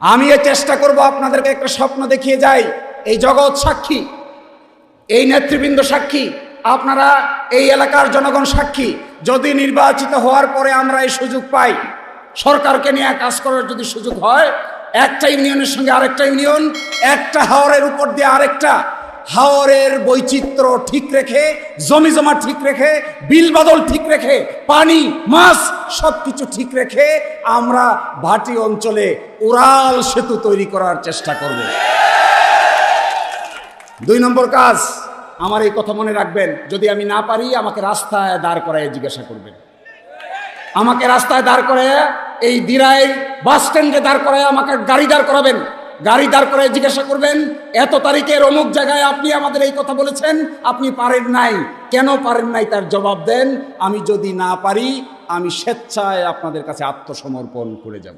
আমি এ চেষ্টা করব আপনাদেরকে একটা স্বপ্ন দেখিয়ে যাই। এই জগৎ সাক্ষী, এই নেতৃবৃন্দ সাক্ষী, আপনারা এই এলাকার জনগণ সাক্ষী। যদি নির্বাচিত হওয়ার পরে আমরা এই সুযোগ পাই, সরকারকে নিয়ে কাজ করার যদি সুযোগ হয়, একটা ইউনিয়নের সঙ্গে আরেকটা ইউনিয়ন, একটা হাওরের উপর দিয়ে আরেকটা হাওরের বৈচিত্র্য ঠিক রেখে, জমি জমা ঠিক রেখে, বিল বাদল ঠিক রেখে, পানি, মাছ সব কিছু ঠিক রেখে আমরা ভাটি অঞ্চলে উড়াল সেতু তৈরি করার চেষ্টা করব। দুই নম্বর কাজ, আমার এই কথা মনে রাখবেন, যদি আমি না পারি, আমাকে রাস্তায় দাঁড় করায় জিজ্ঞাসা করবেন। আমাকে রাস্তায় দাঁড় করায়, এই দিরাই বাস স্ট্যান্ডে দাঁড় করায় আমাকে গাড়ি দাঁড় করাবেন। গাড়ি দাঁড় করে জিজ্ঞাসা করবেন, এত তারিখের অমুক জায়গায় আপনি আমাদের এই কথা বলেছেন, আপনি পারেন নাই। কেন পারেন নাই তার জবাব দেন, আমি যদি না পারি, আমি স্বেচ্ছায় আপনাদের কাছে আত্মসমর্পণ করে যাব।